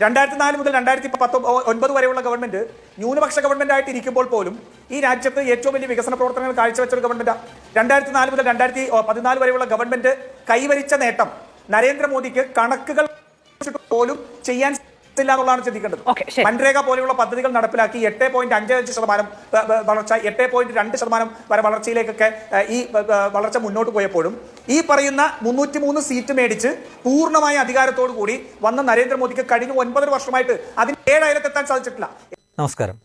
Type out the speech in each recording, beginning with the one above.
രണ്ടായിരത്തി നാല് മുതൽ രണ്ടായിരത്തി പത്തൊ ഒൻപത് വരെയുള്ള ഗവൺമെന്റ് ന്യൂനപക്ഷ ഗവൺമെന്റ് ആയിട്ട് ഇരിക്കുമ്പോൾ പോലും ഈ രാജ്യത്ത് ഏറ്റവും വലിയ വികസന പ്രവർത്തനങ്ങൾ കാഴ്ചവെച്ച ഒരു ഗവൺമെന്റ്. രണ്ടായിരത്തി നാല് മുതൽ രണ്ടായിരത്തി പതിനാല് വരെയുള്ള ഗവൺമെന്റ് കൈവരിച്ച നേട്ടം നരേന്ദ്രമോദിക്ക് കണക്കുകൾ പോലും ചെയ്യാൻ ഇല്ല എന്നുള്ളതാണ് ചിന്തിക്കേണ്ടത്. മൻരേഗ പോലെയുള്ള പദ്ധതികൾ നടപ്പിലാക്കി എട്ട് പോയിന്റ് അഞ്ച് അഞ്ച് ശതമാനം വളർച്ച എട്ട് പോയിന്റ് രണ്ട് ശതമാനം വരെ വളർച്ചയിലേക്കൊക്കെ ഈ വളർച്ച മുന്നോട്ട് പോയപ്പോഴും ഈ പറയുന്ന മുന്നൂറ്റി മൂന്ന് സീറ്റ് മേടിച്ച് പൂർണമായ അധികാരത്തോടു കൂടി വന്ന നരേന്ദ്രമോദിക്ക് കഴിഞ്ഞ ഒൻപതര വർഷമായിട്ട് അതിന് ഏഴായിരത്തെത്താൻ സാധിച്ചിട്ടില്ല. നമസ്കാരം.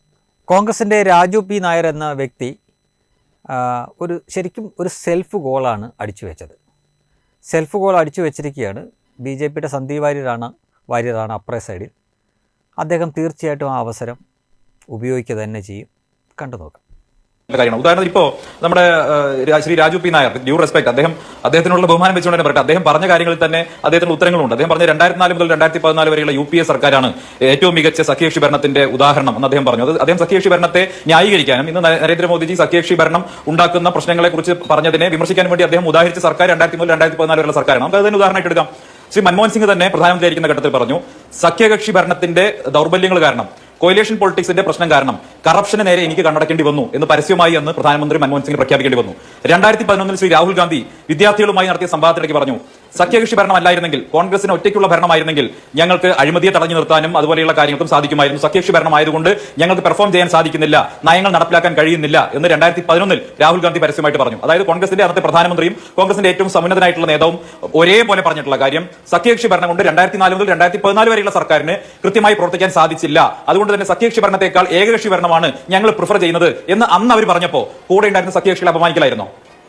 കോൺഗ്രസിന്റെ രാജു പി നായർ എന്ന വ്യക്തി ഒരു ശരിക്കും ഒരു സെൽഫ് ഗോളാണ് അടിച്ചു വെച്ചത്. സെൽഫ് ഗോൾ അടിച്ചു വെച്ചിരിക്കുകയാണ്. ബി ജെ പിയുടെ സന്ദീപ് വാര്യരാണ് വാര്യരാണ് അപ്പറേ സൈഡിൽ. അദ്ദേഹം തീർച്ചയായിട്ടും ആ അവസരം ഉപയോഗിക്കുക തന്നെ ചെയ്യും. കണ്ടു നോക്കാം. കാര്യമാണ് ഉദാഹരണത്തിന് ഇപ്പോ നമ്മുടെ Shri Raju P Nair due respect അദ്ദേഹം അദ്ദേഹത്തിനുള്ള ബഹുമാനം വെച്ചുകൊണ്ട് തന്നെ പറയട്ടെ. അദ്ദേഹം പറഞ്ഞ കാര്യങ്ങളിൽ തന്നെ അദ്ദേഹത്തിന് ഉത്തരങ്ങളുണ്ട്. അദ്ദേഹം പറഞ്ഞ രണ്ടായിരത്തി നാല് മുതൽ രണ്ടായിരത്തി പതിനാല് വരെയുള്ള യു പി എ സർക്കാരാണ് ഏറ്റവും മികച്ച സഖ്യകക്ഷി ഭരണത്തിന്റെ ഉദാഹരണം എന്ന് അദ്ദേഹം പറഞ്ഞു. അത് അദ്ദേഹം സഖ്യകക്ഷി ഭരണത്തെ ന്യായീകരിക്കാനും ഇന്ന് നരേ- നരേന്ദ്രമോദിജി സഖ്യകക്ഷി ഭരണം ഉണ്ടാക്കുന്ന പ്രശ്നങ്ങളെ കുറിച്ച് പറഞ്ഞതിനെ വിമർശിക്കാൻ വേണ്ടി അദ്ദേഹം ഉദാഹരിച്ച സർക്കാർ രണ്ടായിരത്തി മുതൽ രണ്ടായിരത്തി പതിനാല് വരെയുള്ള സർക്കാരാണ്. നമുക്ക് അതിന് ഉദാഹരണമായിട്ട് എടുക്കാം. ശ്രീ മൻമോഹൻ സിംഗ് തന്നെ പ്രധാനമന്ത്രിയായിരിക്കുന്ന ഘട്ടത്തിൽ പറഞ്ഞു സഖ്യകക്ഷി ഭരണത്തിന്റെ ദൗർബല്യങ്ങൾ കാരണം കോയിലേഷൻ പൊളിറ്റിക്സിന്റെ പ്രശ്നം കാരണം കറപ്ഷന് നേരെ എനിക്ക് കണ്ണടക്കേണ്ടി വന്നു എന്ന് പരസ്യമായി എന്ന് പ്രധാനമന്ത്രി മൻമോഹൻ സിംഗ് പ്രഖ്യാപിക്കേണ്ടി വന്നു. രണ്ടായിരത്തി പതിനൊന്നിൽ ശ്രീ രാഹുൽ ഗാന്ധി വിദ്യാർത്ഥികളുമായി നടത്തിയ സംവാദത്തിലേക്ക് പറഞ്ഞു സഖ്യകക്ഷി ഭരണമല്ലായിരുന്നെങ്കിൽ കോൺഗ്രസിന് ഒറ്റയ്ക്കുള്ള ഭരണമായിരുന്നെങ്കിൽ ഞങ്ങൾക്ക് അഴിമതിയെ തടഞ്ഞു നിർത്താനും അതുപോലെയുള്ള കാര്യങ്ങൾക്കും സാധിക്കുമായിരുന്നു. സഖ്യകക്ഷി ഭരണമായതുകൊണ്ട് ഞങ്ങൾക്ക് പെർഫോം ചെയ്യാൻ സാധിക്കുന്നില്ല നയങ്ങൾ നടപ്പിലാക്കാൻ കഴിയുന്നില്ല എന്ന് രണ്ടായിരത്തി പതിനൊന്നിൽ രാഹുൽ ഗാന്ധി പരസ്യമായിട്ട് പറഞ്ഞു. അതായത് കോൺഗ്രസിന്റെ അന്നത്തെ പ്രധാനമന്ത്രിയും കോൺഗ്രസിന്റെ ഏറ്റവും സമുന്നതനായിട്ടുള്ള നേതാവും ഒരേപോലെ പറഞ്ഞിട്ടുള്ള കാര്യം സഖ്യകക്ഷി ഭരണം കൊണ്ട് രണ്ടായിരത്തി നാല് മുതൽ രണ്ടായിരത്തി പതിനാല് വരെയുള്ള സർക്കാരിന് കൃത്യമായി പ്രവർത്തിക്കാൻ സാധിച്ചില്ല. അതുകൊണ്ട് തന്നെ സഖ്യകക്ഷി ഭരണത്തെക്കാൾ ഏകകക്ഷി ഭരണമാണ് ഞങ്ങൾ പ്രിഫർ ചെയ്യുന്നത് എന്ന് അന്ന് അവർ പറഞ്ഞപ്പോ കൂടെ ഉണ്ടായിരുന്ന സഖ്യകക്ഷികളെ അപമാനിക്കലായിരുന്നോ?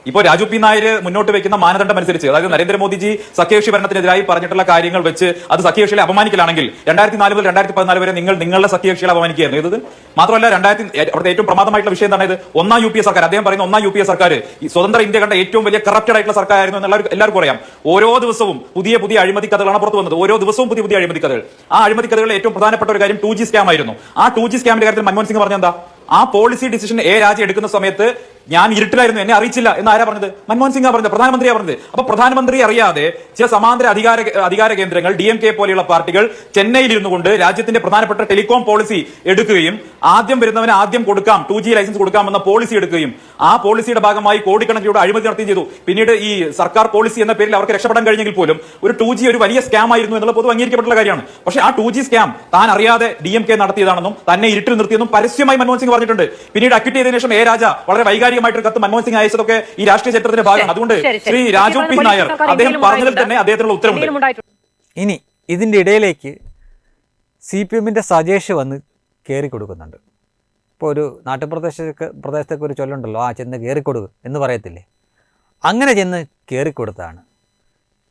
ഇപ്പോൾ രാജു പി നായർ മുന്നോട്ട് വെക്കുന്ന മാനദണ്ഡം അനുസരിച്ച് അതായത് നരേന്ദ്രമോദിജി സഖ്യകക്ഷി ഭരണത്തിനെതിരായി പറഞ്ഞിട്ടുള്ള കാര്യങ്ങൾ വെച്ച് അത് സഖ്യകക്ഷികളെ അപമാനിക്കലാണെങ്കിൽ രണ്ടായിരത്തി നാല് മുതൽ രണ്ടായിരത്തി പതിനാല് വരെ നിങ്ങൾ നിങ്ങളുടെ സഖ്യകക്ഷികളെ അപമാനിക്കുകയായിരുന്നു ഇത്? മാത്രമല്ല രണ്ടായിരത്തി അവിടുത്തെ ഏറ്റവും പ്രമാദമായിട്ടുള്ള വിഷയം എന്താണ്? ഇത് ഒന്നാം യു പി എ സർക്കാർ. അദ്ദേഹം പറയുന്ന ഒന്നാം യു പി എ സർക്കാർ ഈ സ്വതന്ത്ര ഇന്ത്യ കണ്ട ഏറ്റവും വലിയ കറപ്റ്റഡ് ആയിട്ടുള്ള സർക്കാർ ആയിരുന്നു എന്നുള്ള എല്ലാവർക്കും അറിയാം. ഓരോ ദിവസവും പുതിയ പുതിയ അഴിമതി കഥകളാണ് പുറത്തു വന്നത്. ഓരോ ദിവസവും പുതിയ പുതിയ അഴിമതി കഥകൾ. ആ അഴിമതി കഥകളിൽ ഏറ്റവും പ്രധാനപ്പെട്ട ഒരു കാര്യം ടു ജി സ്കാം ആയിരുന്നു. ആ ടു ജി സ്കാമിന്റെ കാര്യത്തിൽ മൻമോഹൻ സിംഗ് പറഞ്ഞെന്താ ആ പോളിസി ഡിസിഷൻ എ രാജി എടുക്കുന്ന സമയത്ത് ഞാൻ ഇരുട്ടിലായിരുന്നു. എന്നെ അറിയിച്ചില്ല എന്ന് ആരാ പറഞ്ഞത്? മൻമോഹൻ സിംഗ് പറഞ്ഞത്. പ്രധാനമന്ത്രിയാ പറഞ്ഞത്. അപ്പൊ പ്രധാനമന്ത്രി അറിയാതെ ചില സമാന്തര അധികാര അധികാര കേന്ദ്രങ്ങൾ ഡി എം കെ പോലെയുള്ള പാർട്ടികൾ ചെന്നൈയിൽ ഇരുന്നു കൊണ്ട് രാജ്യത്തിന്റെ പ്രധാനപ്പെട്ട ടെലികോം പോളിസി എടുക്കുകയും ആദ്യം വരുന്നവന് ആദ്യം കൊടുക്കാം ടു ജി ലൈസൻസ് കൊടുക്കാം എന്ന പോളിസി എടുക്കുകയും ആ പോളിസിയുടെ ഭാഗമായി കോടിക്കണക്കിന് രൂപ അഴിമതി നടത്തുകയും ചെയ്തു. പിന്നീട് ഈ സർക്കാർ പോളിസി എന്ന പേരിൽ അവർക്ക് രക്ഷപ്പെടാൻ കഴിഞ്ഞെങ്കിൽ പോലും ഒരു ടു ജി ഒരു വലിയ സ്കാം ആയിരുന്നു എന്നുള്ള പൊതു അംഗീകരിക്കപ്പെട്ടുള്ള കാര്യമാണ്. പക്ഷേ ആ ടു ജി സ്കാം താൻ അറിയാതെ ഡി എം കെ നടത്തിയതാണെന്നും തന്നെ ഇരുട്ടിൽ നിർത്തിയെന്നും പരസ്യമായി മൻമോഹൻ സിംഗ് പറഞ്ഞിട്ടുണ്ട്. പിന്നീട് അക്വിറ്റ് ചെയ്തതിനു ശേഷം എ രാജ വളരെ വൈകാരികമായിട്ട് കത്ത് മൻമോഹൻ സിംഗ് അയച്ചതൊക്കെ ഈ രാഷ്ട്രീയ ചരിത്രത്തിന്റെ ഭാഗമാണ്. അതുകൊണ്ട് ശരി, രാജു പി നായർ അദ്ദേഹം പറഞ്ഞതിൽ തന്നെ അദ്ദേഹത്തിനുള്ള ഉത്തരവുണ്ട്. ഇനി ഇതിന്റെ ഇടയിലേക്ക് സി പി എമ്മിന്റെ സജേഷ് വന്ന് കയറി കൊടുക്കുന്നുണ്ട്. ഇപ്പോൾ ഒരു നാട്ടുപ്രദേശത്തൊക്കെ പ്രദേശത്തൊക്കെ ഒരു ചൊല്ലുണ്ടല്ലോ ആ ചെന്ന് കയറിക്കൊടുക്കും എന്ന് പറയത്തില്ലേ? അങ്ങനെ ചെന്ന് കയറിക്കൊടുത്താണ്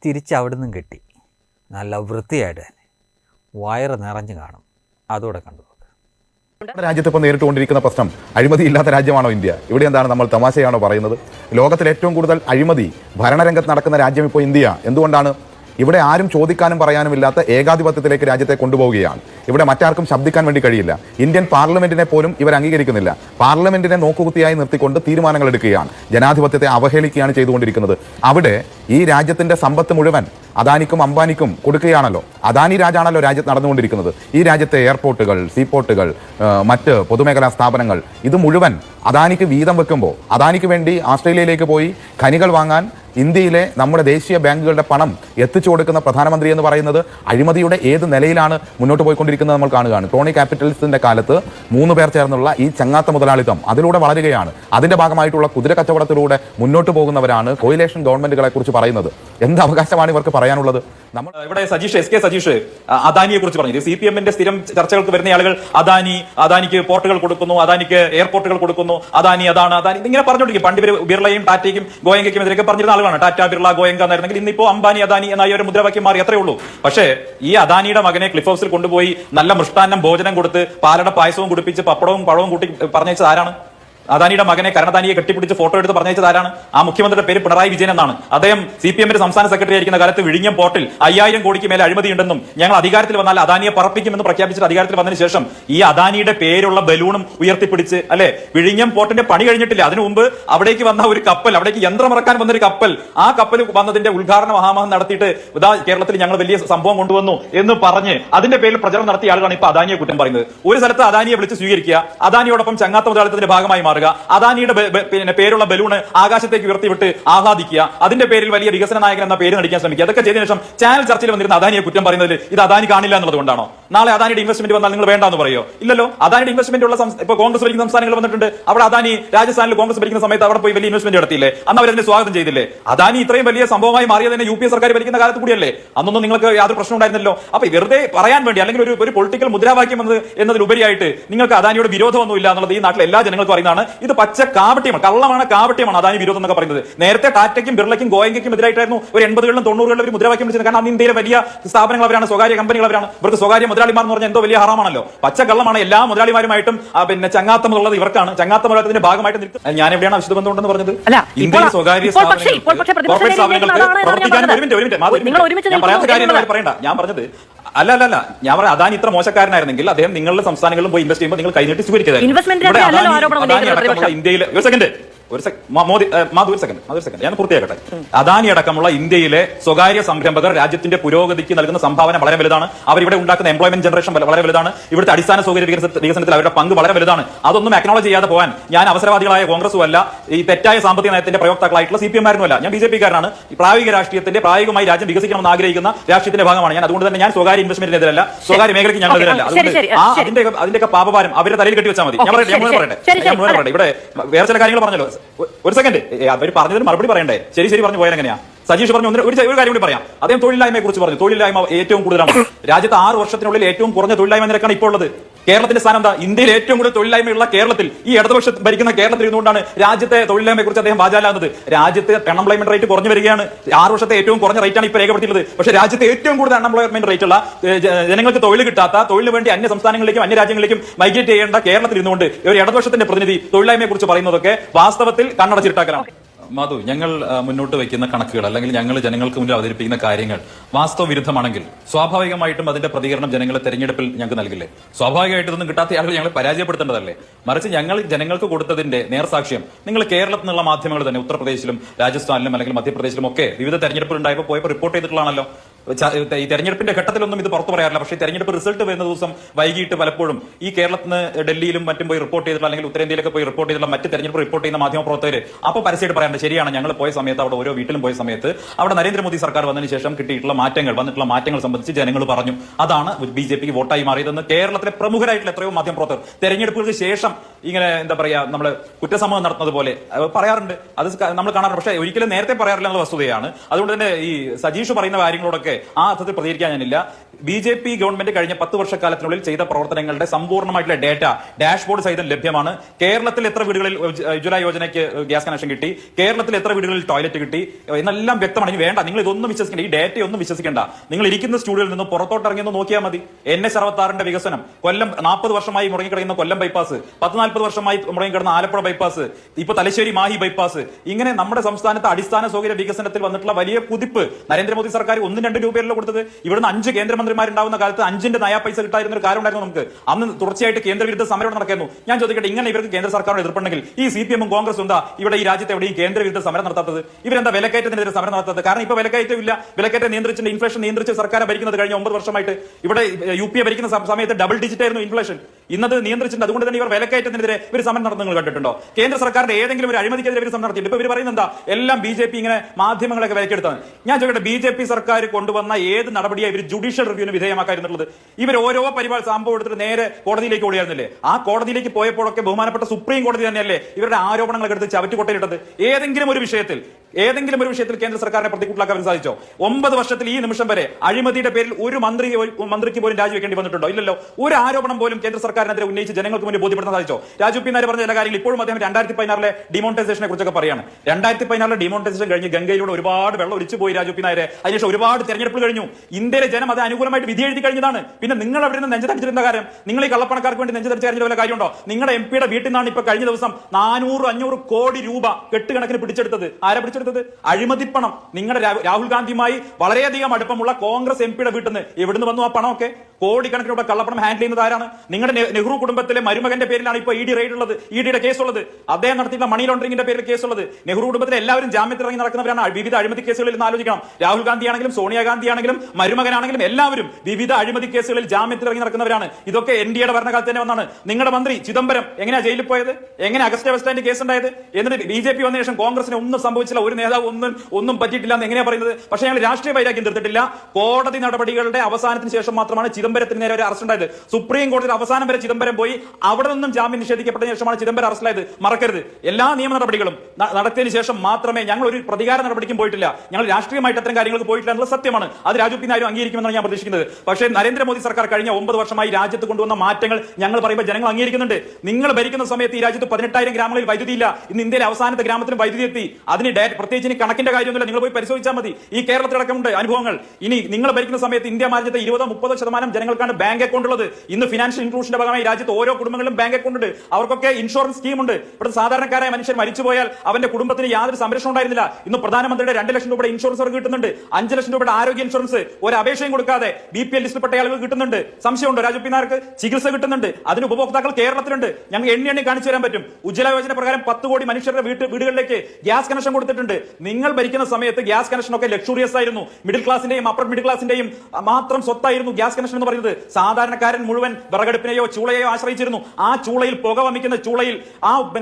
തിരിച്ച് അവിടെ നിന്നും കിട്ടി. നല്ല വൃത്തിയായിട്ട് തന്നെ. വയറ് നിറഞ്ഞു കാണും. അതോടെ കണ്ടു. രാജ്യത്ത് ഇപ്പോൾ നേരിട്ടുകൊണ്ടിരിക്കുന്ന പ്രശ്നം അഴിമതി ഇല്ലാത്ത രാജ്യമാണോ ഇന്ത്യ? ഇവിടെ എന്താണ് നമ്മൾ തമാശയാണോ പറയുന്നത്? ലോകത്തിൽ ഏറ്റവും കൂടുതൽ അഴിമതി ഭരണരംഗത്ത് നടക്കുന്ന രാജ്യം ഇപ്പോൾ ഇന്ത്യ. എന്തുകൊണ്ടാണ് ഇവിടെ ആരും ചോദിക്കാനും പറയാനും ഇല്ലാത്ത ഏകാധിപത്യത്തിലേക്ക് രാജ്യത്തെ കൊണ്ടുപോവുകയാണ്. ഇവിടെ മറ്റാർക്കും ശബ്ദിക്കാൻ വേണ്ടി കഴിയില്ല. ഇന്ത്യൻ പാർലമെന്റിനെ പോലും ഇവർ അംഗീകരിക്കുന്നില്ല. പാർലമെന്റിനെ നോക്കുകുത്തിയായി നിർത്തിക്കൊണ്ട് തീരുമാനങ്ങൾ എടുക്കുകയാണ്. ജനാധിപത്യത്തെ അവഹേളിക്കുകയാണ് ചെയ്തുകൊണ്ടിരിക്കുന്നത്. അവിടെ ഈ രാജ്യത്തിന്റെ സമ്പത്ത് മുഴുവൻ അദാനിക്കും അംബാനിക്കും കൊടുക്കുകയാണല്ലോ. അദാനി രാജാണല്ലോ രാജ്യത്ത് നടന്നുകൊണ്ടിരിക്കുന്നത്. ഈ രാജ്യത്തെ എയർപോർട്ടുകൾ സീപോർട്ടുകൾ മറ്റ് പൊതുമേഖലാ സ്ഥാപനങ്ങൾ ഇത് മുഴുവൻ അദാനിക്ക് വീതം വെക്കുമ്പോൾ അദാനിക്ക് വേണ്ടി ആസ്ട്രേലിയയിലേക്ക് പോയി ഖനികൾ വാങ്ങാൻ ഇന്ത്യയിലെ നമ്മുടെ ദേശീയ ബാങ്കുകളുടെ പണം എത്തിച്ചു കൊടുക്കുന്ന പ്രധാനമന്ത്രി എന്ന് പറയുന്നത് അഴിമതിയുടെ ഏത് നിലയിലാണ് മുന്നോട്ട് പോയിക്കൊണ്ടിരിക്കുന്നത് നമ്മൾ കാണുകയാണ്. ക്രോണി ക്യാപിറ്റലിസ്റ്റിന്റെ കാലത്ത് മൂന്ന് പേർ ചേർന്നുള്ള ഈ ചങ്ങാത്ത മുതലാളിത്തം അതിലൂടെ വളരുകയാണ്. അതിന്റെ ഭാഗമായിട്ടുള്ള കുതിര കച്ചവടത്തിലൂടെ മുന്നോട്ട് പോകുന്നവരാണ് കോയിലേഷൻ ഗവൺമെന്റുകളെ കുറിച്ച് പറയുന്നത്. എന്ത് അവകാശമാണ് ഇവർക്ക് പറയാനുള്ളത്? നമ്മൾ ഇവിടെ സജീഷ് എസ് കെ സജീഷ് അദാനിയെ കുറിച്ച് പറഞ്ഞു സി പി എമ്മിന്റെ സ്ഥിരം ചർച്ചകൾക്ക് വരുന്ന ആളുകൾ അദാനി അദാനിക്ക് പോർട്ടുകൾ കൊടുക്കുന്നു അദാനിക്ക് എയർപോർട്ടുകൾ കൊടുക്കുന്നു അദാനി അതാണ് അദാനി ഇങ്ങനെ പറഞ്ഞുകൊണ്ടിരിക്കും. പണ്ട് ബിർളയും ടാറ്റയ്ക്കും ഗോയങ്കയ്ക്കും എതിരൊക്കെ പറഞ്ഞിരുന്ന ആളുകളാണ്. ടാറ്റ ബിർള ഗോയങ്ക എന്നായിരുന്നെങ്കിൽ ഇന്നിപ്പോ അംബാനി അദാനി എന്നായി ഒരു മുദ്രാവാക്യം മാറി. അത്രേ ഉള്ളൂ. പക്ഷേ ഈ അദാനിയുടെ മകനെ ക്ലിഫ് ഹൗസിൽ കൊണ്ടുപോയി നല്ല മൃഷ്ടാന്നം ഭോജനം കൊടുത്ത് പാലട പായസവും കുടിപ്പിച്ച് പപ്പടവും പഴവും കൂട്ടി പറഞ്ഞയച്ചത് ആരാണ്? അദാനിയുടെ മകനെ കരണദാനിയെ കെട്ടിപ്പിടിച്ച് ഫോട്ടോ എടുത്ത് പറഞ്ഞയച്ചത് ആരാണ്? ആ മുഖ്യമന്ത്രിയുടെ പേര് പിണറായി വിജയൻ എന്നാണ്. അദ്ദേഹം സി പി എമ്മിന്റെ സംസ്ഥാന സെക്രട്ടറി ആയിരിക്കുന്ന കാലത്ത് വിഴിഞ്ഞം പോർട്ടിൽ അയ്യായിരം കോടിക്ക് മേലെ അഴിമതിയുണ്ടെന്നും ഞങ്ങൾ അധികാരത്തിൽ വന്നാൽ അദാനിയെ പറപ്പിക്കുമെന്ന് പ്രഖ്യാപിച്ചിട്ട് അധികാരത്തിൽ വന്നതിന് ശേഷം ഈ അദാനിയുടെ പേരുള്ള ബലൂണും ഉയർത്തിപ്പിടിച്ച് അല്ലെ? വിഴിഞ്ഞം പോർട്ടിന്റെ പണി കഴിഞ്ഞിട്ടില്ല. അതിനു മുമ്പ് അവിടേക്ക് വന്ന ഒരു കപ്പൽ അവിടേക്ക് യന്ത്രമിറക്കാൻ വന്ന ഒരു കപ്പൽ ആ കപ്പൽ വന്നതിന്റെ ഉദ്ഘാടന മഹാമഹം നടത്തിയിട്ട് ഇതാ കേരളത്തിൽ ഞങ്ങൾ വലിയ സംഭവം കൊണ്ടുവന്നു എന്ന് പറഞ്ഞ് അതിന്റെ പേരിൽ പ്രചരണം നടത്തിയ ആളുകളാണ് ഇപ്പൊ അദാനിയെ കുറ്റം പറയുന്നത്. ഒരു സ്ഥലത്ത് അദാനിയെ വിളിച്ച് സ്വീകരിക്കുക. അദാനിയോടൊപ്പം ചങ്ങാത്ത മുതലാളിത്തത്തിന്റെ ഭാഗമായി മാറുക. അദാനിയുടെ പിന്നെ പേരുള്ള ബലൂണ് ആകാശത്തേക്ക് ഉയർത്തിവിട്ട് ആഹ്ലാദിക്കുക. അതിന്റെ പേരിൽ വലിയ വികസന നായകൻ എന്ന പേര് നടിക്കാൻ ശ്രമിക്കുക. അതൊക്കെ ചെയ്തതിനു ശേഷം ചാനൽ ചർച്ചയിൽ വന്നിരുന്ന അദാനിയെ കുറ്റം പറയുന്നതിൽ ഇത് അദാനി കാണില്ല എന്നുള്ളത് കൊണ്ടാണോ നാളെ അദാനിയുടെ ഇൻവെസ്റ്റ്മെന്റ് വന്നാൽ നിങ്ങൾ വേണ്ടെന്ന് പറയോ? ഇല്ലല്ലോ. അദാനിയുടെ ഇൻവെസ്റ്റ്മെന്റ് ഉള്ള ഇപ്പൊ കോൺഗ്രസ് ഭരിക്കുന്ന സംസ്ഥാനങ്ങൾ വന്നിട്ടുണ്ട്. അവിടെ അദാനി രാജസ്ഥാനിൽ കോൺഗ്രസ് ഭരിക്കുന്ന സമയത്ത് അവിടെ പോയി വലിയ ഇൻവെസ്റ്റ്മെന്റ് നടത്തിയില്ലേ? അന്ന് അവരതിനെ സ്വാഗതം ചെയ്തില്ലേ? അദാനി ഇത്രയും വലിയ സംഭവമായി മാറിയത് യു പി സർക്കാർ ഭരിക്കുന്ന കാലത്ത് കൂടിയല്ലേ? അന്നൊന്നും നിങ്ങൾക്ക് യാതൊരു പ്രശ്നം ഉണ്ടായിരുന്നല്ലോ അപ്പൊ വെറുതെ പറയാൻ വേണ്ടി അല്ലെങ്കിൽ ഒരു ഒരു പൊളിറ്റിക്കൽ മുദ്രാവാക്യം എന്നത് എന്നതിലുപരിയായിട്ട് നിങ്ങൾക്ക് അദാനിയുടെ വിരോധമൊന്നുമില്ല എന്നുള്ളത് ഈ നാട്ടിലെ എല്ലാ ജനങ്ങൾക്കും അറിയുന്നതാണ്. ഇത് പച്ച കാവട്യമാണ് കള്ളമാണ് കാവട്യമാണ് അദാനി വിരോധം എന്നൊക്കെ പറയുന്നത്. നേരത്തെ ടാറ്റയ്ക്കും ബിർളയ്ക്കും ഗോയങ്കയ്ക്കും എതിരായിട്ടായിരുന്നു ഒരു എൺപതുകളിലും തൊണ്ണൂറുകളിലും ഒരു മുദ്രാവാക്യം വിളിച്ചത് കാരണം അന്ന് ഇന്ത്യയിലെ വലിയ സ്ഥാപനങ്ങൾ അവരാണ് സ്വകാര്യ കമ്പനികൾ അവരാണ്. ഇവർക്ക് സ്വകാര്യ മുതലാളിമാർ എന്ന് പറഞ്ഞാൽ എന്തോ വലിയ ഹറാമാണല്ലോ. പച്ച കള്ളമാണ് എല്ലാ മുതലാളിമാരുമായിട്ടും പിന്നെ ചങ്ങാത്തം ഉള്ളത് ഇവർക്കാണ്. ചങ്ങാത്ത മുതലാളിത്തത്തിന്റെ ഭാഗമായിട്ട് നിൽക്കും. ഞാൻ എവിടെയാണ് വിശുദ്ധ ബന്ധം ഉണ്ടെന്ന് പറഞ്ഞത് ഇന്ത്യയിൽ സ്വകാര്യ സ്ഥാപനങ്ങൾ കോർപ്പറേറ്റ് സ്ഥാപനങ്ങൾക്ക് പ്രവർത്തിക്കാൻ ഒരു മിനിറ്റ് ഒരു മിനിറ്റ്. ഞാൻ പറയാത്ത നിൽക്കുന്നു കാര്യം പറയണ്ട. ഞാൻ പറഞ്ഞത് അല്ല അല്ല അല്ല. ഞാൻ പറയാം അദാനി ഇത്ര മോശക്കാരനായിരുന്നെങ്കിൽ അദ്ദേഹം നിങ്ങളുടെ സംസ്ഥാനങ്ങളിലും പോയി ഇൻവെസ്റ്റ് ചെയ്യുമ്പോൾ നിങ്ങൾ കൈനീട്ടി സ്വീകരിക്കുന്നത് ഇന്ത്യയിൽ. ഒരു സെക്കൻഡ് ഒരു മോദി മാധു ഒരു സെക്കൻഡ് ഒരു സെക്കൻഡ് ഞാൻ പൂർത്തിയാക്കട്ടെ. അദാനി അടക്കമുള്ള ഇന്ത്യയിലെ സ്വകാര്യ സംരംഭകർ രാജ്യത്തിന്റെ പുരോഗതിക്ക് നൽകുന്ന സംഭാവന വളരെ വലുതാണ്. അവർ ഇവിടെ ഉണ്ടാക്കുന്ന എംപ്ലോയ്മെന്റ് ജനറേഷൻ വളരെ വലുതാണ്. ഇവിടുത്തെ അടിസ്ഥാന സൗകര്യ വികസനത്തിൽ അവരുടെ പങ്ക് വളരെ വലുതാണ്. അതൊന്നും അക്നോളജ് ചെയ്യാതെ പോകാൻ ഞാൻ അവസരവാദികളായ കോൺഗ്രസും അല്ല ഈ തെറ്റായ സാമ്പത്തിക നയത്തിന്റെ പ്രയോക്താക്കളായിട്ടുള്ള സി പി എം അല്ല. ഞാൻ ബി ജെ പിക്കാരനാണ് പ്രായോഗിക രാഷ്ട്രീയത്തിന്റെ പ്രായോഗികമായി രാജ്യം വികസിക്കണമെന്ന് ആഗ്രഹിക്കുന്ന രാഷ്ട്രീയത്തിന്റെ ഭാഗമാണ് ഞാൻ. അതുകൊണ്ട് തന്നെ ഞാൻ സ്വകാര്യ ഇൻവെസ്റ്റ്മെന്റിനെതിരല്ല സ്വകാര്യ മേഖലയ്ക്ക് ഞാൻ എതിരല്ല. അതിന്റെ ആ. അതിന്റെ അതിന്റെയൊക്കെ പാപഭാരം അവരുടെ തലയിൽ കെട്ടി വെച്ചാൽ മതി. ഞാൻ പറയട്ടെ ഞാൻ പറയട്ടെ. ഇവിടെ വേറെ ചില കാര്യങ്ങൾ പറഞ്ഞല്ലോ. ഒരു സെക്കൻഡ് അവർ പറഞ്ഞതിന് മറുപടി പറയണ്ടേ? ശരി ശരി പറഞ്ഞു പോയാൽ എങ്ങനെയാ? സജീഷ് പറഞ്ഞു ഒരു ഒരു കാര്യം കൂടി പറയാം. അദ്ദേഹം തൊഴിലില്ലായ്മയെ കുറിച്ച് പറഞ്ഞു. തൊഴിലില്ലായ്മ ഏറ്റവും കൂടുതലാണ്. രാജ്യത്ത് ആറ് വർഷത്തിനുള്ളിൽ ഏറ്റവും കുറഞ്ഞ തൊഴിലില്ലായ്മ നിരക്കാണ് ഇപ്പോൾ ഉള്ളത്. കേരളത്തിന്റെ സ്ഥാനം എന്താ? ഇന്ത്യയിൽ ഏറ്റവും കൂടുതൽ തൊഴിലില്ലായ്മയുള്ള കേരളത്തിൽ ഈ ഇടതുപക്ഷം ഭരിക്കുന്ന കേരളത്തിൽ ഇരുന്നുകൊണ്ടാണ് രാജ്യത്തെ തൊഴിലില്ലായ്മയെ കുറിച്ച് അദ്ദേഹം വാചാലാകുന്നത്. രാജ്യത്തെ അൺഎംപ്ലോയ്മെന്റ് റേറ്റ് കുറഞ്ഞു വരികയാണ്. ആറ് വർഷത്തെ ഏറ്റവും കുറഞ്ഞ റേറ്റ് ആണ് ഇപ്പോൾ രേഖപ്പെടുത്തിയത് പക്ഷേ രാജ്യത്തെ ഏറ്റവും കൂടുതൽ അൺഎംപ്ലോയ്മെന്റ് റേറ്റ് ഉള്ള ജനങ്ങൾക്ക് തൊഴിൽ കിട്ടാത്ത തൊഴിലിന് വേണ്ടി അന്യ സംസ്ഥാനങ്ങളിലേക്കും അന്യ രാജ്യങ്ങളിലേക്കും മൈഗ്രേറ്റ് ചെയ്യേണ്ട കേരളത്തിൽ ഇരുന്നുകൊണ്ട് ഒരു ഇടതുപക്ഷത്തിന്റെ പ്രതിനിധി തൊഴിലില്ലായ്മയെ കുറിച്ച് പറയുന്നതൊക്കെ വാസ്തവത്തിൽ കണ്ണടച്ചിട്ടാക്കലാണ് മധു ഞങ്ങൾ മുന്നോട്ട് വയ്ക്കുന്ന കണക്കുകൾ അല്ലെങ്കിൽ ഞങ്ങൾ ജനങ്ങൾക്ക് മുന്നിൽ അവതരിപ്പിക്കുന്ന കാര്യങ്ങൾ വാസ്തവ വിരുദ്ധമാണെങ്കിൽ സ്വാഭാവികമായിട്ടും അതിന്റെ പ്രതികരണം ജനങ്ങളെ തെരഞ്ഞെടുപ്പിൽ ഞങ്ങൾക്ക് നൽകില്ലേ? സ്വാഭാവികമായിട്ട് ഇതൊന്നും കിട്ടാത്ത ആളുകൾ ഞങ്ങൾ പരാജയപ്പെടുത്തേണ്ടതല്ലേ? മറിച്ച് ഞങ്ങൾ ജനങ്ങൾക്ക് കൊടുത്തതിന്റെ നേർസാക്ഷ്യം നിങ്ങൾ കേരളത്തിൽ നിന്നുള്ള മാധ്യമങ്ങൾ തന്നെ ഉത്തർപ്രദേശിലും രാജസ്ഥാനിലും അല്ലെങ്കിൽ മധ്യപ്രദേശിലും ഒക്കെ വിവിധ തെരഞ്ഞെടുപ്പിൽ ഉണ്ടായപ്പോൾ പോയപ്പോൾ റിപ്പോർട്ട് ചെയ്തിട്ടുള്ളതാണല്ലോ. ഈ തെരഞ്ഞെടുപ്പിന്റെ ഘട്ടത്തിലൊന്നും ഇത് പുറത്തു പറയാറില്ല. പക്ഷേ തെരഞ്ഞെടുപ്പ് റിസൾട്ട് വരുന്ന ദിവസം വൈകിട്ട് പലപ്പോഴും ഈ കേരളത്തിന് ഡൽഹിയിലും മറ്റും പോയി റിപ്പോർട്ട് ചെയ്തിട്ടുള്ള അല്ലെങ്കിൽ ഉത്തരേന്ത്യയിലൊക്കെ പോയി റിപ്പോർട്ട് ചെയ്തിട്ടുള്ള മറ്റ് തെരഞ്ഞെടുപ്പ് റിപ്പോർട്ട് ചെയ്യുന്ന മാധ്യമ പ്രവർത്തകർ അപ്പോൾ പരസ്യമായിട്ട് പറയാറുണ്ട് ശരിയാണ് ഞങ്ങൾ പോയ സമയത്ത് അവിടെ ഓരോ വീട്ടിലും പോയ സമയത്ത് അവിടെ നരേന്ദ്രമോദി സർക്കാർ വന്നതിന് ശേഷം കിട്ടിയിട്ടുള്ള മാറ്റങ്ങൾ വന്നിട്ടുള്ള മാറ്റങ്ങൾ സംബന്ധിച്ച് ജനങ്ങൾ പറഞ്ഞു. അതാണ് ബി ജെ പിക്ക് വോട്ടായി മാറിയതെന്ന് കേരളത്തിലെ പ്രമുഖരായിട്ടുള്ള എത്രയോ മാധ്യമ പ്രവർത്തകർ തെരഞ്ഞെടുപ്പുകൾക്ക് ശേഷം ഇങ്ങനെ എന്താ പറയാ നമ്മൾ കുറ്റസമ്മതം നടത്തുന്നത് പോലെ പറയാറുണ്ട്. അത് നമ്മൾ കാണാറുണ്ട്. പക്ഷേ ഒരിക്കലും നേരത്തെ പറയാറില്ല എന്നുള്ള വസ്തുതയാണ്. അതുകൊണ്ട് തന്നെ ഈ സജീഷ് പറയുന്ന കാര്യങ്ങളോടൊക്കെ ആ അർത്ഥത്തിൽ പ്രതികരിക്കാൻ ഞാനില്ല. ബി ജെ പി ഗവൺമെന്റ് കഴിഞ്ഞ പത്ത് വർഷക്കാലത്തിനുള്ളിൽ ചെയ്ത പ്രവർത്തനങ്ങളുടെ സമ്പൂർണമായിട്ടുള്ള ഡേറ്റ ഡാഷ്ബോർഡ് സഹിതം ലഭ്യമാണ്. കേരളത്തിൽ എത്ര വീടുകളിൽ ഉജ്വല യോജനയ്ക്ക് ഗ്യാസ് കണക്ഷൻ കിട്ടി? കേരളത്തിൽ എത്ര വീടുകളിൽ ടോയ്ലറ്റ് കിട്ടി? എന്നെല്ലാം വ്യക്തമാണ്. ഇനി വേണ്ട നിങ്ങൾ ഇതൊന്നും വിശ്വസിക്കേണ്ട. ഈ ഡേറ്റ ഒന്നും വിശ്വസിക്കേണ്ട. നിങ്ങൾ ഇരിക്കുന്ന സ്റ്റുഡിയോയിൽ നിന്ന് പുറത്തോട്ട് ഇറങ്ങി ഒന്ന് നോക്കിയാൽ മതി. എൻ എസ് അറുപത്താറിന്റെ വികസനം. കൊല്ലം നാൽപ്പത് വർഷമായി മുടങ്ങിക്കിടക്കുന്ന കൊല്ലം ബൈപ്പാസ്. പത്ത് നാൽപ്പത് വർഷമായി മുടങ്ങിക്കിടന്ന ആലപ്പുഴ ബൈപ്പാസ്. ഇപ്പൊ തലശ്ശേരി മാഹി ബൈപ്പാസ്. ഇങ്ങനെ നമ്മുടെ സംസ്ഥാനത്ത് അടിസ്ഥാന സൗകര്യ വികസനത്തിൽ വന്നിട്ടുള്ള വലിയ കുതിപ്പ് നരേന്ദ്രമോദി സർക്കാർ ഒന്നും രണ്ടും രൂപയല്ല കൊടുത്തത്? ഇവിടുന്ന് അഞ്ച് കേന്ദ്രമന്ത്രിമാരുണ്ടാവുന്ന കാലത്ത് അഞ്ചിന്റെ നയാ പൈസ കിട്ടായിരുന്ന ഒരു കാര്യം ഉണ്ടായിരുന്നു നമുക്ക്. അന്ന് തുടർച്ചയായിട്ട് കേന്ദ്രവിരുദ്ധ സമരം നടക്കുന്നു ഞാൻ ചോദിക്കട്ടെ ഇങ്ങനെ ഇവർക്ക് കേന്ദ്ര സർക്കാരിനോട് എതിർപ്പുണ്ടെങ്കിൽ ഈ സി പി എമ്മും കോൺഗ്രസ് എന്താ ഇവിടെ ഈ രാജ്യത്ത് എവിടെയും കേന്ദ്രവിരുദ്ധ സമരം നടത്താത്തത്? ഇവരെന്താ വിലക്കയറ്റത്തിനെതിരെ സമരം നടത്താത്തത്? കാരണം ഇപ്പൊ വിലക്കയറ്റമില്ല വിലക്കയറ്റം നിയന്ത്രിച്ചിട്ട് ഇൻഫ്ലേഷൻ നിയന്ത്രിച്ച് സർക്കാർ ഭരിക്കുന്നത് കഴിഞ്ഞ ഒമ്പത് വർഷമായിട്ട് ഇവിടെ യു പി എ ഭരിക്കുന്ന സമയത്ത് ഡബിൾ ഡിജിറ്റ് ആയിരുന്നു ഇൻഫ്ലേഷൻ ഇന്നത് നിയന്ത്രിച്ചിട്ടുണ്ട്. അതുകൊണ്ട് തന്നെ ഇവർ വിലക്കയറ്റത്തിനെതിരെ ഇവർ സമരം നടത്തുന്നത് നിങ്ങൾ കണ്ടിട്ടുണ്ടോ? കേന്ദ്ര സർക്കാരിന്റെ ഏതെങ്കിലും ഒരു അഴിമതിക്കെതിരെ ഇവർ സമരം നടത്തിയിട്ടുണ്ട് ഇപ്പൊ ഇവർ പറയുന്നത് എന്താ? എല്ലാം ബി ജെ പി ഇങ്ങനെ മാധ്യമങ്ങളൊക്കെ വിലക്കെടുത്താണ് ഞാൻ ചോദിക്കട്ടെ ബി ജെ പി സർക്കാർ കൊണ്ടുവന്ന ഏത് നടപടിയാണ് ഇവർ ജുഡീഷ്യൽ റിവ്യൂവിന് വിധേയമാക്കായിരുന്നുള്ളത് ഇവർ ഓരോ പരിപാടി സംഭവം എടുത്തിട്ട് നേരെ കോടതിയിലേക്ക് ഓടിയായിരുന്നില്ലേ? ആ കോടതിയിലേക്ക് പോയപ്പോഴൊക്കെ ബഹുമാനപ്പെട്ട സുപ്രീം കോടതി തന്നെയല്ലേ ഇവരുടെ ആരോപണങ്ങളൊക്കെ എടുത്ത് ചവറ്റുകൊട്ടയിലിട്ടത് ഏതെങ്കിലും ഒരു വിഷയത്തിൽ ഏതെങ്കിലും ഒരു വിഷയത്തിൽ കേന്ദ്ര സർക്കാരിനെ പ്രതികൂട്ടിലാക്കാൻ സാധിച്ചോ? ഒമ്പത് വർഷത്തിൽ ഈ നിമിഷം വരെ അഴിമതിയുടെ പേരിൽ ഒരു മന്ത്രി മന്ത്രിക്ക് പോലും രാജിവെക്കേണ്ടി വന്നിട്ടുണ്ടോ? ഇല്ലല്ലോ. ഒരു ആരോപണം പോലും കേന്ദ്ര സർക്കാരിനെതിരെ ഉന്നയിച്ച് ജനങ്ങൾക്ക് മുന്നിൽ ബോധ്യപ്പെടുത്താൻ സാധിച്ചോ? രാജു പി നായർ പറഞ്ഞ ചില കാര്യങ്ങൾ ഇപ്പോഴും അദ്ദേഹം രണ്ടായിരത്തി പതിനാറിലെ ഡിമോണിറ്റൈസേഷനെ കുറിച്ചൊക്കെ പറയാണ്. രണ്ടായിരത്തി പതിനാറിലെ ഡിമോണിറ്റൈസേഷൻ കഴിഞ്ഞ് ഗംഗയിലൂടെ ഒരുപാട് വെള്ളം ഒലിച്ചു പോയി രാജു പി നായരെ. അതിനുശേഷം ഒരുപാട് തെരഞ്ഞെടുപ്പ് കഴിഞ്ഞു. ഇന്ത്യയിലെ ജനം അത് അനുകൂലമായിട്ട് വിധി എഴുതി കഴിഞ്ഞതാണ്. പിന്നെ നിങ്ങൾ അവിടെ നിന്ന് നെഞ്ചതടിച്ചിരുന്ന കാര്യം നിങ്ങൾ ഈ കള്ളപ്പണക്കാർക്ക് വേണ്ടി നെഞ്ചതടിച്ച് കഴിഞ്ഞ വല്ല കാര്യമുണ്ടോ? നിങ്ങളുടെ എം പിയുടെ വീട്ടിൽ നിന്നാണ് ഇപ്പൊ കഴിഞ്ഞ ദിവസം നാനൂറ് അഞ്ഞൂറ് കോടി രൂപ കെട്ടുകണക്കിന് പിടിച്ചെടുത്തത്. ആരാ പിടിച്ചെടുത്തത് അഴിമതിപ്പണം. നിങ്ങളുടെ രാഹുൽ ഗാന്ധിയുമായി വളരെയധികം അടുപ്പമുള്ള കോൺഗ്രസ് എം പിയുടെ വീട്ടിൽ നിന്ന് എവിടുന്ന് വന്നു ആ പണമൊക്കെ? കോടിക്കണക്കിന് രൂപ കള്ളപ്പണം ഹാൻഡിൽ ചെയ്യുന്നത് ആരാണ്? നിങ്ങളുടെ നെഹ്റു കുടുംബത്തിലെ മരുമകന്റെ പേരിലാണ് ഇപ്പോൾ ഇ ഡി റെയ്ഡ് ഉള്ളത്. ഇ ഡിയുടെ കേസുള്ളത്. അദ്ദേഹം നടത്തിയിട്ടുള്ള മണി ലോണ്ടറിംഗിന്റെ പേരിൽ കേസുള്ളത്. നെഹ്റു കുടുംബത്തിലെ എല്ലാവരും ജാമ്യത്തിൽ ഇറങ്ങി നടക്കുന്നവരാണ്. വിവിധ അഴിമതി കേസുകളിൽ നിന്ന് ആലോചിക്കണം. രാഹുൽ ഗാന്ധി ആണെങ്കിലും ആണെങ്കിലും മരുമകനാണെങ്കിലും എല്ലാവരും വിവിധ അഴിമതി കേസുകളിൽ ജാമ്യത്തിൽ ഇറങ്ങി നടക്കുന്നവരാണ്. ഇതൊക്കെ എൻ ഡി എയുടെ ഭരണകാലത്ത് തന്നെ വന്നാണ്. നിങ്ങളുടെ മന്ത്രി ചിദംബരം എങ്ങനെയാ ജയിലിൽ പോയത്? എങ്ങനെ അഗസ്റ്റ് വെസ്റ്റാൻഡ് കേസ് ഉണ്ടായത്? എന്നിട്ട് ബി ജെ പി വന്ന ശേഷം കോൺഗ്രസിന് ഒന്നും സംഭവിച്ചില്ല. ഒരു നേതാവ് ഒന്നും ഒന്നും പറ്റിയിട്ടില്ല എന്ന് എങ്ങനെയാ പറയുന്നത്? പക്ഷേ ഞങ്ങൾ രാഷ്ട്രീയ വൈരാഗ്യം തീർത്തിട്ടില്ല. കോടതി നടപടികളുടെ അവസാനത്തിന് ശേഷം മാത്രമാണ് ചിദംബരത്തിന് നേരെ ഒരു അറസ്റ്റ് ഉണ്ടായത്. സുപ്രീം കോടതിയിൽ അവസാനം വരെ ചിദംബരം പോയി. അവിടെ നിന്നും ജാമ്യം നിഷേധിക്കപ്പെട്ടതിന് ശേഷമാണ് ചിദംബരം അറസ്റ്റിലായത് മറക്കരുത്. എല്ലാ നിയമ നടപടികളും നടത്തിയതിന് ശേഷം മാത്രമേ ഞങ്ങൾ ഒരു പ്രതികാര നടപടിക്കും പോയിട്ടില്ല. ഞങ്ങൾ രാഷ്ട്രീയമായിട്ട് അത്തരം കാര്യങ്ങൾക്ക് പോയിട്ടില്ല എന്നുള്ള സത്യമാണ്. അത് രാജു പി അംഗീകരിക്കുമെന്നാണ് ഞാൻ പ്രതീക്ഷിക്കുന്നത്. പക്ഷേ നരേന്ദ്രമോദി സർക്കാർ കഴിഞ്ഞ ഒമ്പത് വർഷമായി രാജ്യത്ത് കൊണ്ടുവന്ന മാറ്റങ്ങൾ ഞങ്ങൾ പറയുമ്പോൾ ജനങ്ങൾ അംഗീകരിക്കുന്നുണ്ട്. നിങ്ങൾ ഭരിക്കുന്ന സമയത്ത് ഈ രാജ്യത്ത് പതിനെട്ടായിരം ഗ്രാമങ്ങളിൽ വൈദ്യുതി ഇല്ല. ഇന്ന് ഇന്ത്യയിലെ അവസാനത്തെ ഗ്രാമത്തിലും വൈദ്യുതി എത്തി. അതിന് പ്രത്യേകിച്ച് ഇനി കണക്കിന്റെ കാര്യമൊന്നുമില്ല. നിങ്ങൾ പോയി പരിശോധിച്ചാൽ മതി. ഈ കേരളത്തിലടക്കമുണ്ട് അനുഭവങ്ങൾ. ഇനി നിങ്ങൾ ഭരിക്കുന്ന സമയത്ത് ഇന്ത്യ രാജ്യത്തെ ഇരുപതോ മുപ്പതോ ശതമാനം ജനങ്ങൾക്കാണ് ബാങ്ക് അക്കൗണ്ട് ഉള്ളത്. ഇന്ന് ഫിനാൻഷ്യൽ ഇൻക്ലൂഷന്റെ ഭാഗമായി രാജ്യത്ത് ഓരോ കുടുംബങ്ങളും ബാങ്ക് അക്കൗണ്ട് ഉണ്ട്. അവർക്കൊക്കെ ഇൻഷുറൻസ് സ്കീമുണ്ട്. ഇവിടെ സാധാരണക്കാരായ മനുഷ്യർ മരിച്ചുപോയാൽ അവന്റെ കുടുംബത്തിന് യാതൊരു സംരക്ഷണം ഉണ്ടായിരുന്നില്ല. ഇന്ന് പ്രധാനമന്ത്രിയുടെ രണ്ട് ലക്ഷം രൂപയുടെ ഇൻഷുറൻസ് അവർക്ക് കിട്ടുന്നുണ്ട്. അഞ്ച് ലക്ഷം രൂപയുടെ ആരോഗ്യ ഇൻഷുറൻസ് ഒരു അപേക്ഷയും കൊടുക്കാതെ ബി പി എൽ ലിസ്റ്റിൽപ്പെട്ട ആളുകൾ കിട്ടുന്നുണ്ട്. സംശയമുണ്ട് രാജു പിന്നാർക്ക് ചികിത്സ കിട്ടുന്നുണ്ട്. അതിന് ഉപഭോക്താക്കൾ കേരളത്തിലുണ്ട്. ഞങ്ങൾ എണ്ണി എണ്ണി കാണിച്ചു തരാൻ പറ്റും. ഉജ്ജ്വല യോജന പ്രകാരം പത്ത് കോടി മനുഷ്യരുടെ വീട്ട് വീടുകളിലേക്ക് ഗ്യാസ് കണക്ഷൻ കൊടുത്തിട്ടുണ്ട്. നിങ്ങൾ ഭരിക്കുന്ന സമയത്ത് ഗ്യാസ് കണക്ഷൻ ഒക്കെ ലക്ഷൂറിയസ് ആയിരുന്നു. മിഡിൽ ക്ലാസിന്റെയും അപ്പർ മിഡിൽ ക്ലാസിന്റെയും മാത്രം സ്വത്തായിരുന്നു ഗ്യാസ് കണക്ഷൻ എന്ന് പറയുന്നത്. സാധാരണക്കാരൻ മുഴുവൻ വിറകടുപ്പിനെയോ ചൂളയെയോ ആശ്രയിച്ചിരുന്നു. ആ ചൂളയിൽ പുക വമിക്കുന്ന ചൂളയിൽ ആ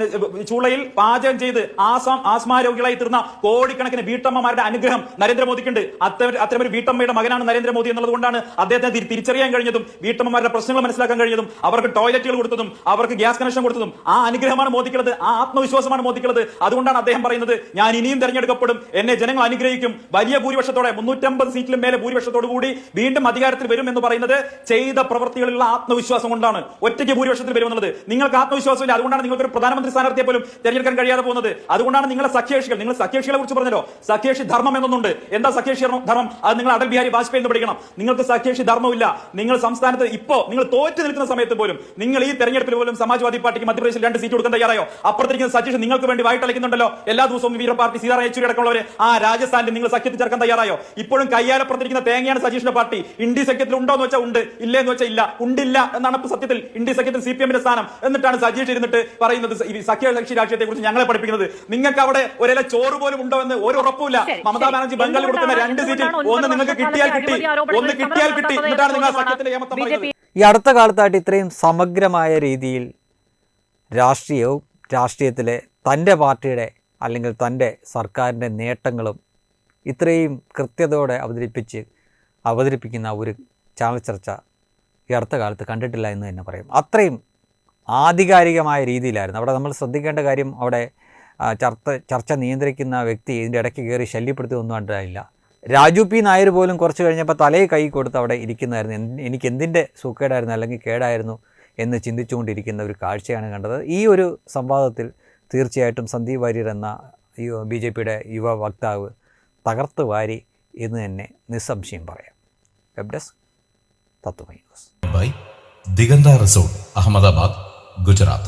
ചൂളയിൽ പാചകം ചെയ്ത് ആസാം ആസ്മാരോഗ്യങ്ങളായി തീർന്ന കോടിക്കണക്കിന് വീട്ടമ്മമാരുടെ അനുഗ്രഹം നരേന്ദ്രമോദിക്കുണ്ട്. അത്തരം ഒരു വീട്ടമ്മയുടെ മകനാണ് നരേന്ദ്രമോദി എന്നുള്ളത് കൊണ്ടാണ് അദ്ദേഹത്തെ തിരി- തിരിച്ചറിയാൻ കഴിഞ്ഞതും വീട്ടമ്മമാരുടെ പ്രശ്നങ്ങൾ മനസ്സിലാക്കാൻ കഴിഞ്ഞതും അവർക്ക് ടോയ്ലറ്റുകൾ കൊടുത്തതും അവർക്ക് ഗ്യാസ് കണക്ഷൻ കൊടുത്തതും. ആ അനുഗ്രഹമാണ് മോദിക്കുള്ളത് ആ ആത്മവിശ്വാസമാണ് മോദിക്കുള്ളത്. അതുകൊണ്ടാണ് അദ്ദേഹം പറയുന്നത് ഞാൻ ഇനിയും തെരഞ്ഞെടുക്കപ്പെടും. എന്നെ ജനങ്ങൾ അനുഗ്രഹിക്കും. വലിയ ഭൂരിപക്ഷത്തോടെ മുന്നൂറ്റമ്പത് സീറ്റിലും മേലെ ഭൂരിപക്ഷത്തോടു കൂടി വീണ്ടും അധികാരത്തിൽ വരും എന്ന് പറയുന്നത് ചെയ്ത പ്രവൃത്തികളിലുള്ള ആത്മവിശ്വാസം കൊണ്ടാണ്. ഒറ്റയ്ക്ക് ഭൂരിപക്ഷത്തിൽ വരുമെന്നുള്ളത് നിങ്ങൾക്ക് ആത്മവിശ്വാസമില്ല. അതുകൊണ്ടാണ് നിങ്ങൾക്ക് ഒരു പ്രധാനമന്ത്രി സ്ഥാനാർത്ഥിയെ പോലും തെരഞ്ഞെടുക്കാൻ കഴിയാതെ പോകുന്നത്. അതുകൊണ്ടാണ് നിങ്ങളെ സഖ്യകക്ഷികൾ നിങ്ങൾ സഖ്യകക്ഷികളെ കുറിച്ച് പറഞ്ഞല്ലോ. സഖ്യകക്ഷി ധർമ്മം എന്നൊന്നുണ്ട്. എന്താ സഖ്യകക്ഷി ധർമ്മം? അത് നിങ്ങൾ അടൽ ബിഹാരി വാജ്പേയി എന്ന് പഠിക്കണം. നിങ്ങൾക്ക് സഖ്യകക്ഷി ധർമ്മമില്ല. നിങ്ങൾ സംസ്ഥാനത്ത് ഇപ്പോ നിങ്ങൾ തോറ്റു നിൽക്കുന്ന സമയത്ത് പോലും നിങ്ങൾ ഈ തെരഞ്ഞെടുപ്പിൽ പോലും സമാജ്വാദി പാർട്ടിക്ക് മധ്യപ്രദേശിൽ രണ്ട് സീറ്റ് കൊടുക്കാൻ തയ്യാറായോ? അപ്പുറത്തിരിക്കുന്ന സതീഷ് നിങ്ങൾക്ക് വേണ്ടി വായിട്ടളിക്കുന്നുണ്ടല്ലോ. എല്ലാ ദിവസവും വീര പാർട്ടി സീതാറാം യെച്ചൂരി അടക്കമുള്ളവരെ ആ രാജസ്ഥാനിൽ നിങ്ങൾ സഖ്യത്തിൽ ചേർക്കാൻ തയ്യാറായോ? ഇപ്പോഴും കയ്യാലപ്പുറത്തിരിക്കുന്ന തേങ്ങയാണ് സജീഷിന്റെ പാർട്ടി. ഇന്ത്യ സഖ്യത്തിൽ ഉണ്ടോ എന്ന് വെച്ചാൽ ഉണ്ട് ഇല്ലേ എന്ന് വെച്ചാൽ ഇല്ല. ഉണ്ടില്ല എന്നാണ് ഇപ്പൊ സത്യത്തിൽ ഇന്ത്യ സഖ്യത്തിൽ സി പി എമ്മിന്റെ സ്ഥാനം. എന്നിട്ടാണ് സജീഷ് ഇരുന്നിട്ട് പറയുന്നത് ഈ സഖ്യകക്ഷി രാഷ്ട്രീയത്തെ കുറിച്ച് ഞങ്ങളെ പഠിപ്പിക്കുന്നത്. നിങ്ങൾക്ക് അവിടെ ഒരേ ചോറ് പോലും ഉണ്ടോ എന്ന് ഒരു ഉറപ്പില്ല മമതാ. ബാനർജി ബംഗാളിൽ കൊടുക്കുന്ന രണ്ട് സീറ്റിൽ ഒന്ന് നിങ്ങൾക്ക് കിട്ടിയാൽ കിട്ടി ഒന്ന് കിട്ടിയാൽ കിട്ടി. എന്നിട്ടാണ് നിങ്ങൾ സഖ്യത്തിന്റെ ഏമത്തം പറയുന്നത്? ഈ അടുത്ത കാലത്തായിട്ട് ഇത്രയും സമഗ്രമായ രീതിയിൽ രാഷ്ട്രീയവും രാഷ്ട്രീയത്തിലെ തന്റെ പാർട്ടിയുടെ അല്ലെങ്കിൽ തന്റെ സർക്കാരിന്റെ നേട്ടങ്ങളും ഇത്രയും കൃത്യതയോടെ അവതരിപ്പിച്ച് അവതരിപ്പിക്കുന്ന ഒരു ചാനൽ ചർച്ച ഈ അടുത്ത കാലത്ത് കണ്ടിട്ടില്ല എന്ന് തന്നെ പറയും. അത്രയും ആധികാരികമായ രീതിയിലായിരുന്നു. അവിടെ നമ്മൾ ശ്രദ്ധിക്കേണ്ട കാര്യം അവിടെ ചർച്ച ചർച്ച നിയന്ത്രിക്കുന്ന വ്യക്തി ഇതിന്റെ ഇടയ്ക്ക് കയറി ശല്യപ്പെടുത്തിയൊന്നും കണ്ടില്ല രാജു പി നായർ പോലും കുറച്ച് കഴിഞ്ഞപ്പോൾ തലയിൽ കൈ കൊടുത്ത് അവിടെ ഇരിക്കുന്നതായിരുന്നു എനിക്ക് എന്തിന്റെ സുഖേടായിരുന്നു അല്ലെങ്കിൽ കേടായിരുന്നു എന്ന് ചിന്തിച്ചുകൊണ്ടിരിക്കുന്ന ഒരു കാഴ്ചയാണ് കണ്ടത്. ഈ ഒരു സംവാദത്തിൽ തീർച്ചയായിട്ടും സന്ദീപ് വാര്യർ എന്ന ബി ജെ പിയുടെ യുവ വക്താവ് തകർത്ത് വാരി എന്ന് തന്നെ നിസ്സംശയം പറയാം web desk Tattvamayi news Diganta Resort, Ahmedabad Gujarat.